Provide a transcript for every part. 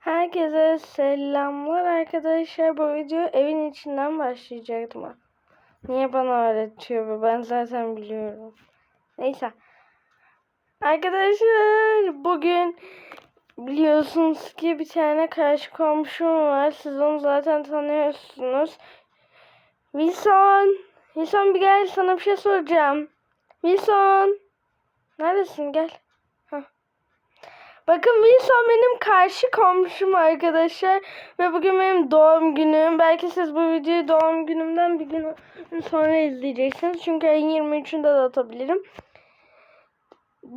Herkese selamlar arkadaşlar. Bu video evin içinden başlayacaktım. Niye bana öğretiyor bu? Ben zaten biliyorum. Neyse. Arkadaşlar bugün biliyorsunuz ki bir tane karşı komşum var. Siz onu zaten tanıyorsunuz. Wilson. Wilson bir gel sana bir şey soracağım. Wilson. Neredesin gel. Bakın Wilson benim karşı komşum arkadaşlar. Ve bugün benim doğum günüm. Belki siz bu videoyu doğum günümden bir gün sonra izleyeceksiniz. Çünkü ayın 23'ünde de atabilirim.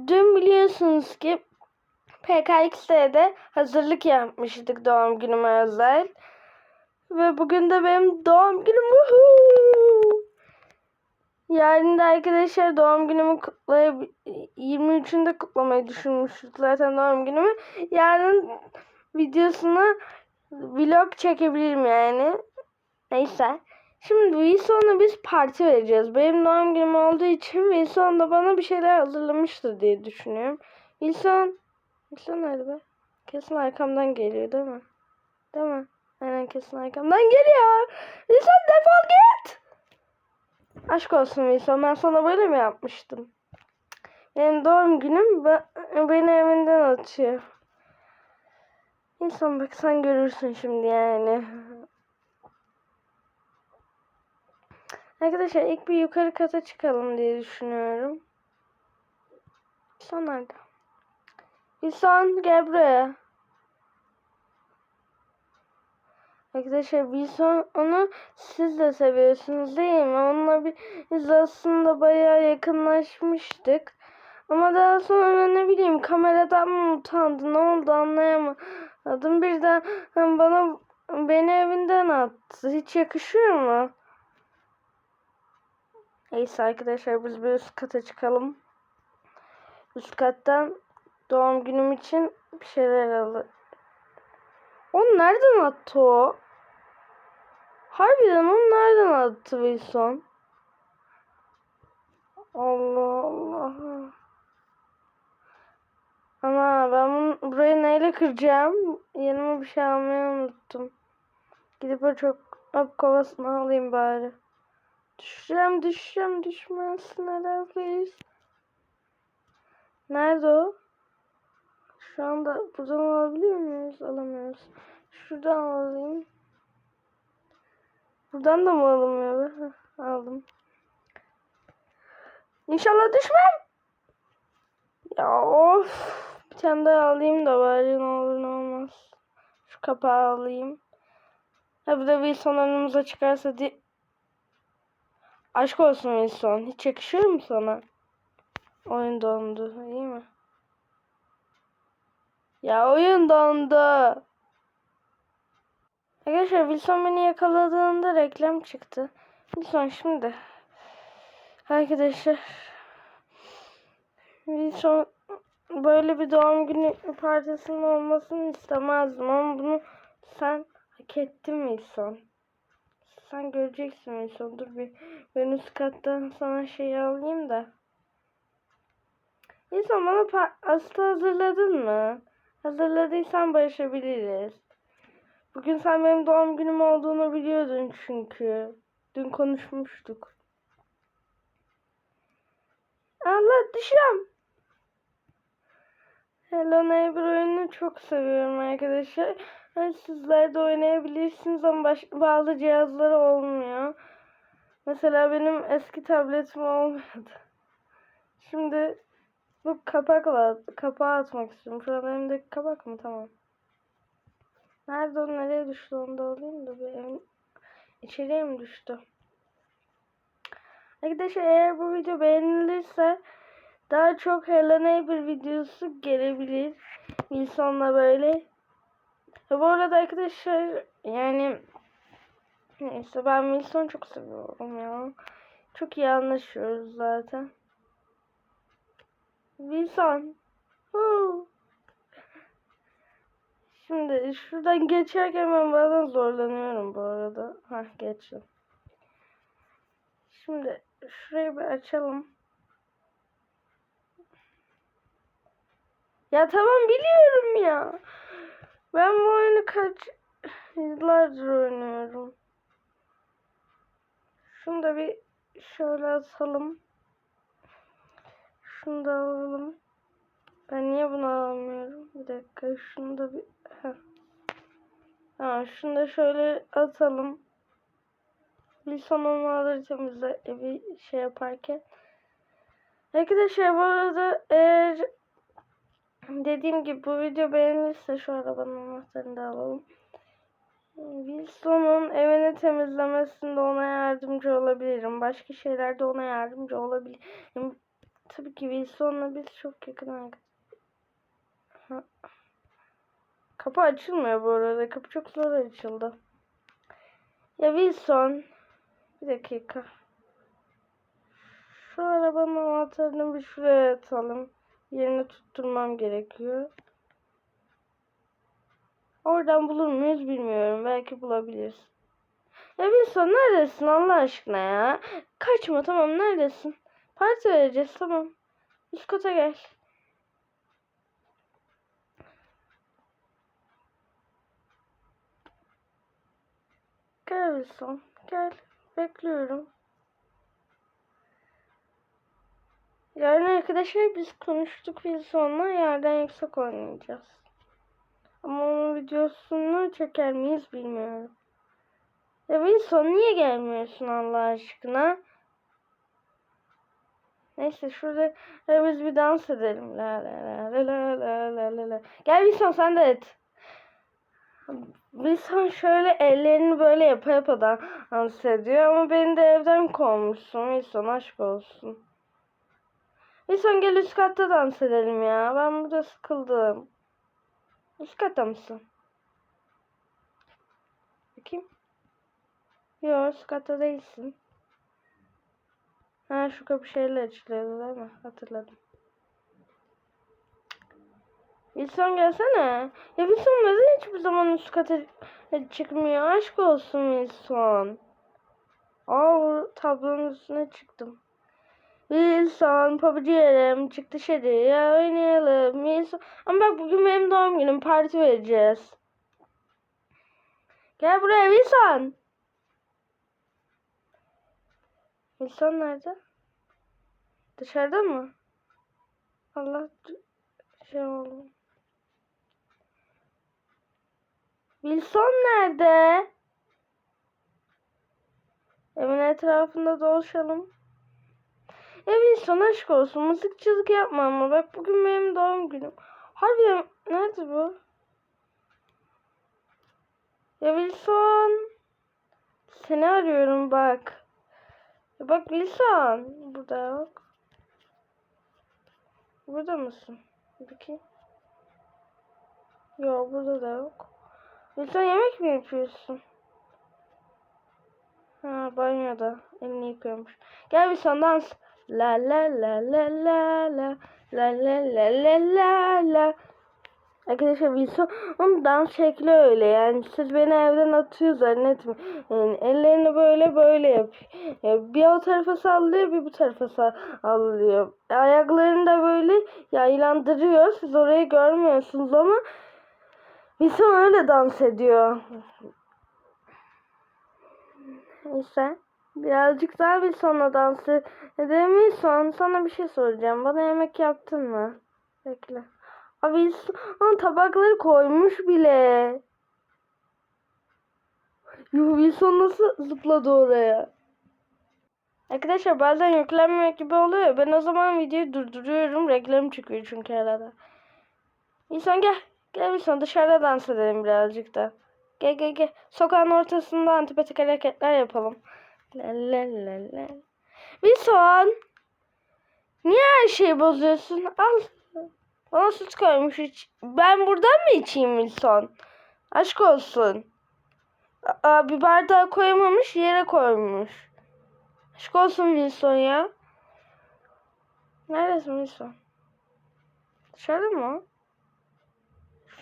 Dün biliyorsunuz ki PKX'de hazırlık yapmıştık doğum günüme özel. Ve bugün de benim doğum günüm. Woohoo! Yarın da arkadaşlar doğum günümü kutlayıp 23'ünde kutlamayı düşünmüştük zaten doğum günümü. Yarın videosunu vlog çekebilirim yani. Neyse. Şimdi Wilson'a biz parti vereceğiz. Benim doğum günüm olduğu için Wilson da bana bir şeyler hazırlamıştır diye düşünüyorum. Wilson. Wilson nerede be? Kesin arkamdan geliyor değil mi? Değil mi? Aynen kesin arkamdan geliyor. Wilson defol git. Aşk olsun Wilson ben sana böyle mi yapmıştım? Benim doğum günüm ben, beni evinden atıyor. Wilson bak sen görürsün şimdi yani. Arkadaşlar ilk bir yukarı kata çıkalım diye düşünüyorum. Wilson nerede? Wilson gel buraya. Arkadaşlar Wilson onu siz de seviyorsunuz değil mi? Onunla bir, biz aslında bayağı yakınlaşmıştık. Ama daha sonra ne bileyim kameradan mı utandı ne oldu anlayamadım. Birden bana beni evinden attı. Hiç yakışıyor mu? Neyse arkadaşlar biz bir üst kata çıkalım. Üst kattan doğum günüm için bir şeyler alır. Onu nereden attı o? Harbiden onu nereden attı Wilson? Allah Allah. Ana ben bunu, burayı neyle kıracağım? Yanıma bir şey almayı unuttum. Gidip o çok hop kovasını alayım bari. Düşeceğim düşeceğim düşmezsin please. Nerede o? Şu anda buradan alabiliyor muyuz? Alamıyoruz. Şuradan alayım. Buradan da mı alınmıyor be? Heh, aldım. İnşallah düşmem. Ya of. Bir tane daha alayım da bari ne olur ne olmaz. Şu kapağı alayım. Ha bir de Wilson önümüze çıkarsa di Aşk olsun Wilson. Hiç yakışıyor mu sana? Oyun dondu. İyi mi? Ya oyun dondu. Arkadaşlar Wilson beni yakaladığında reklam çıktı. Wilson şimdi. Arkadaşlar. Wilson böyle bir doğum günü partisinin olmasını istemezdim ama bunu sen hak ettin Wilson. Sen göreceksin Wilson. Dur bir ben üst kattan sana şey alayım da. Wilson bana pasta hazırladın mı? Hazırladıysan barışabiliriz. Bugün sen benim doğum günüm olduğunu biliyordun çünkü. Dün konuşmuştuk. Allah düşüyorum. Hello Neighbor oyununu çok seviyorum arkadaşlar. Yani sizler de oynayabilirsiniz ama baş, bazı cihazları olmuyor. Mesela benim eski tabletim olmuyordu. Şimdi bu kapakla kapağı atmak istiyorum. Şu an elimdeki kapak mı? Tamam. Nerede o? Nereye düştü? Onu da alayım da bir evin içeriye mi düştü? Arkadaşlar eğer bu video beğenilirse daha çok Hello Neighbor videosu gelebilir. Wilson'la böyle. Ve bu arada arkadaşlar yani neyse ben Wilson'u çok seviyorum ya. Çok iyi anlaşıyoruz zaten. Wilson. Huu. Şimdi şuradan geçerken ben bazen zorlanıyorum bu arada. Hah geçtim. Şimdi şurayı bir açalım. Ya tamam biliyorum ya. Ben bu oyunu kaç yıllardır oynuyorum. Şunu da bir şöyle atalım. Şunu da alalım. Ben niye bunu alamıyorum? Bir dakika şunu da bir... Ha, şunu da şöyle atalım. Bir son alacağım bize bir şey yaparken. Arkadaşlar bu arada eğer dediğim gibi bu video beğenirse şu arabanın anahtarını da alalım. Wilson'un evini temizlemesinde ona yardımcı olabilirim. Başka şeylerde ona yardımcı olabilirim. Tabii ki Wilson'la biz çok yakın arkadaşız. Kapı açılmıyor bu arada. Kapı çok zor açıldı. Ya Wilson. Bir dakika. Şu arabanın anahtarını bir şuraya atalım. Yerini tutturmam gerekiyor. Oradan bulur muyuz bilmiyorum. Belki bulabiliriz. Ya Wilson neredesin Allah aşkına ya? Kaçma tamam neredesin? Parti vereceğiz tamam. Üst kata gel. Gel Wilson. Gel. Bekliyorum. Yarın arkadaşlar biz konuştuk Wilson'la yerden yüksek oynayacağız. Ama onun videosunu çeker miyiz bilmiyorum. Ya Wilson niye gelmiyorsun Allah aşkına? Neyse şurada biz bir dans edelim. La la la la la la la la. Gel Wilson sen de et. Wilson şöyle ellerini böyle yapa yapa dans ediyor ama beni de evden kovmuşsun. Wilson aşk olsun. Wilson gel üst katta dans edelim ya. Ben burada sıkıldım. Üst katta mısın? Bakayım. Yok üst katta değilsin. Ha şu kapı şeyle açılıyordu değil mi? Hatırladım. Wilson gelsene. Ya Wilson neden hiçbir zaman üst kata çıkmıyor? Aşk olsun Wilson. Aa tablonun üstüne çıktım. Wilson PUBG yerim. Çık dışarıya oynayalım. Wilson. Ama bak bugün benim doğum günüm. Parti vereceğiz. Gel buraya Wilson. Wilson nerede? Dışarıda mı? Allah şey oldu. Wilson nerede? Evin etrafında dolaşalım. Ya Wilson aşk olsun. Mızıkçılık yapma ama. Bak bugün benim doğum günüm. Harbiden nerede bu? Ya Wilson. Seni arıyorum bak. Ya bak Wilson. Burada yok. Burada mısın? Bakayım. Yok burada da yok. Wilson yemek mi yapıyorsun? Ha banyoda. Elini yıkıyormuş. Gel Wilson dans. La la la la la la la la la la la la Arkadaşlar Wilson onun dans şekli öyle yani siz beni evden atıyor zannetmeyin. Yani ellerini böyle böyle yap. Yani bir o tarafa sallıyor bir bu tarafa sallıyor. Ayaklarını da böyle yaylandırıyor. Siz orayı görmüyorsunuz ama Wilson öyle dans ediyor. Neyse. Birazcık daha bir sonra dans edelim son sana bir şey soracağım. Bana yemek yaptın mı? Bekle. Abi son tabakları koymuş bile. Yuh Wilson nasıl zıpladı oraya? Arkadaşlar bazen yüklenmiyor gibi oluyor. Ben o zaman videoyu durduruyorum. Reklam çıkıyor çünkü arada. Wilson gel. Gel Wilson dışarıda dans edelim birazcık da. Gel gel gel. Sokağın ortasında antipatik hareketler yapalım. La la. Wilson. Niye her şeyi bozuyorsun? Al. Bana süt koymuş iç. Ben buradan mı içeyim Wilson? Aşk olsun. Aa, bir bardağı koymamış yere koymuş. Aşk olsun Wilson ya. Neredesin Wilson? Dışarıda mı?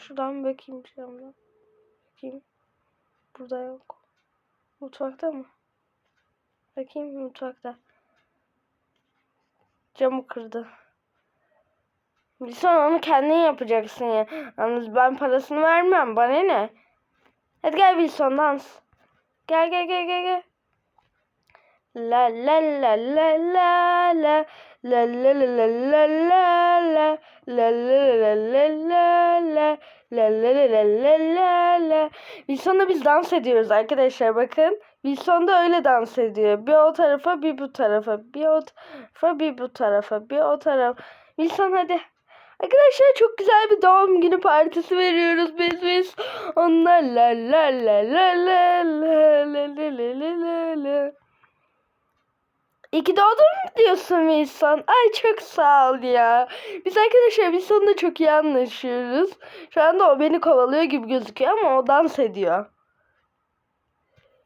Şuradan bakayım camdan. Bakayım. Burada yok. Mutfakta mı? Bakayım mutfakta. Camı kırdı. Wilson onu kendin yapacaksın ya. Yalnız ben parasını vermem. Bana ne? Hadi gel Wilson dans. Gel gel gel gel gel. La la la la la la la la la la la la la la la la la la la La la. Wilson'da biz dans ediyoruz arkadaşlar bakın. Wilson da öyle dans ediyor. Bir o tarafa bir bu tarafa. Bir o tarafa bir bu tarafa. Bir o taraf. Wilson hadi. Arkadaşlar çok güzel bir doğum günü partisi veriyoruz biz biz. Onlar la la la la la la la la la la la la. İyi ki doğdun mu diyorsun Wilson? Ay çok sağ ol ya. Biz arkadaşlar Wilson'la çok iyi anlaşıyoruz. Şu anda o beni kovalıyor gibi gözüküyor ama o dans ediyor.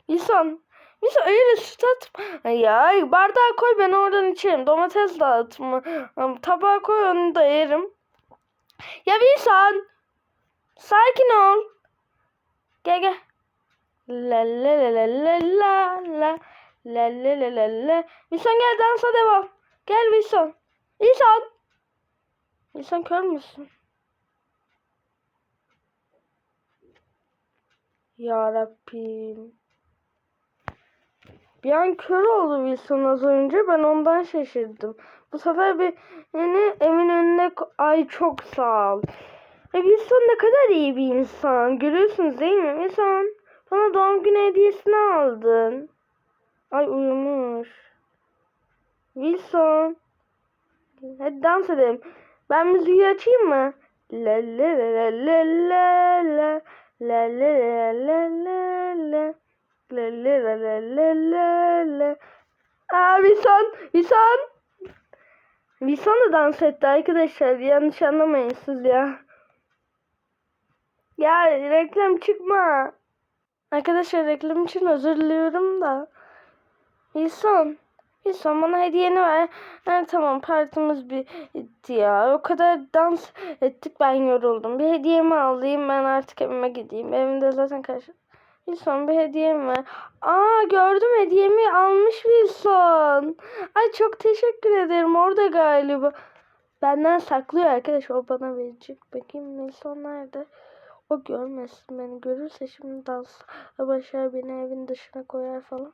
Wilson. Wilson öyle süt atma. Ya bardağa koy ben oradan içerim. Domates dağıtma. Tabağa koy onu da yerim. Ya Wilson. Sakin ol. Gel gel. La la la la la la la la la. Wilson gel dansa devam. Gel Wilson. Wilson. Wilson kör müsün? Ya Rabbim. Bir an kör oldu Wilson az önce. Ben ondan şaşırdım. Bu sefer bir yani evin önüne ay çok sağ ol. Ay Wilson ne kadar iyi bir insan. Görüyorsunuz değil mi? Wilson bana doğum günü hediyesini aldın. Ay uyumuş. Wilson. Hadi dans edelim. Ben müziği açayım mı? La la la la la la la la la la la la la la la la la la la Aa Wilson, Wilson. Wilson da dans etti arkadaşlar. Yanlış anlamayın siz ya. Ya reklam çıkma. Arkadaşlar reklam için özür diliyorum da. Wilson. Wilson bana hediyeni ver. Ha, tamam partimiz bitti ya. O kadar dans ettik ben yoruldum. Bir hediyemi alayım ben artık evime gideyim. Evimde zaten karşı. Wilson bir hediyem ver. Aa gördüm hediyemi almış Wilson. Ay çok teşekkür ederim orada galiba. Benden saklıyor arkadaş o bana verecek. Bakayım Wilson nerede? O görmesin beni. Görürse şimdi dans başlar beni evin dışına koyar falan.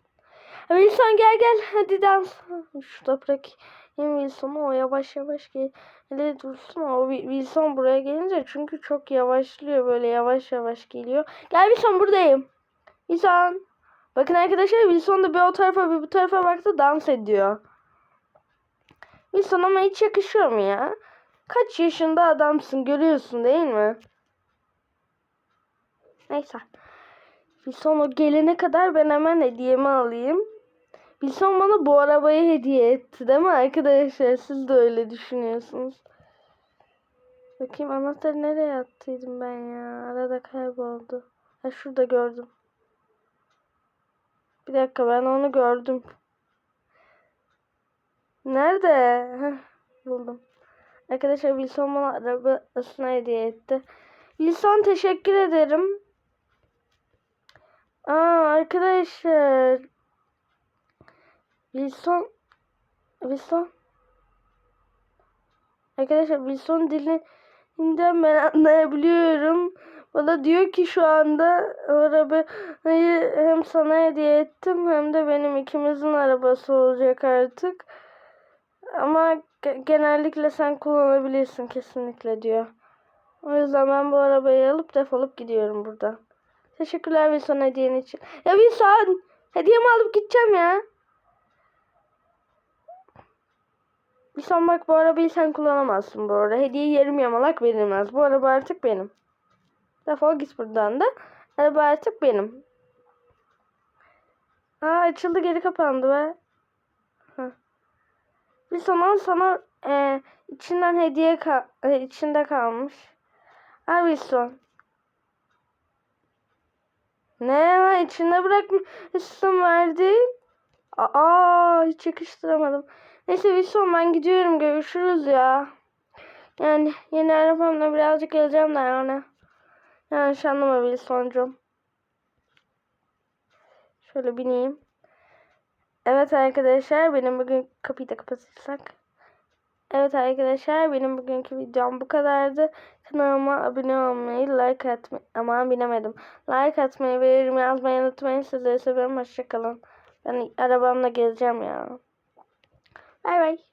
Wilson gel gel hadi dans. Şurada bırakayım Wilson'u o yavaş yavaş gel. Hele dursun o Wi- Wilson buraya gelince çünkü çok yavaşlıyor böyle yavaş yavaş geliyor. Gel Wilson buradayım. Wilson. Bakın arkadaşlar Wilson da bir o tarafa bir bu tarafa baktı dans ediyor. Wilson ama hiç yakışıyor mu ya? Kaç yaşında adamsın görüyorsun değil mi? Neyse. Wilson o gelene kadar ben hemen hediyemi alayım. Wilson bana bu arabayı hediye etti değil mi arkadaşlar? Siz de öyle düşünüyorsunuz. Bakayım anahtarı nereye attıydım ben ya? Arada kayboldu. Ha şurada gördüm. Bir dakika ben onu gördüm. Nerede? Heh, buldum. Arkadaşlar Wilson bana arabasını hediye etti. Wilson teşekkür ederim. Aa arkadaşlar. Wilson Wilson Arkadaşlar Wilson dilinden ben anlayabiliyorum. Bana diyor ki şu anda arabayı hem sana hediye ettim hem de benim ikimizin arabası olacak artık. Ama ge- genellikle sen kullanabilirsin kesinlikle diyor. O yüzden ben bu arabayı alıp defolup gidiyorum buradan. Teşekkürler Wilson hediyen için. Ya Wilson hediyemi alıp gideceğim ya. Wilson bak bu arabayı sen kullanamazsın bu arada. Hediye yarım yamalak verilmez. Bu araba artık benim. Defol git buradan da. Araba artık benim. Aa açıldı geri kapandı be. Heh. Wilson al sana e, içinden hediye ka e, içinde kalmış. Al Wilson. Ne içinde bırakmışsın verdi. Aa hiç yakıştıramadım. Neyse Wilson ben gidiyorum görüşürüz ya. Yani yeni arabamla birazcık geleceğim de yani. Yanlış anlama Wilson'cum. Şöyle bineyim. Evet arkadaşlar benim bugün kapıyı da kapatırsak. Evet arkadaşlar benim bugünkü videom bu kadardı. Kanalıma abone olmayı, like atmayı, aman bilemedim. Like atmayı ve yorum yazmayı unutmayın. Sizleri seviyorum. Hoşçakalın. Ben arabamla gezeceğim ya. Bay bay.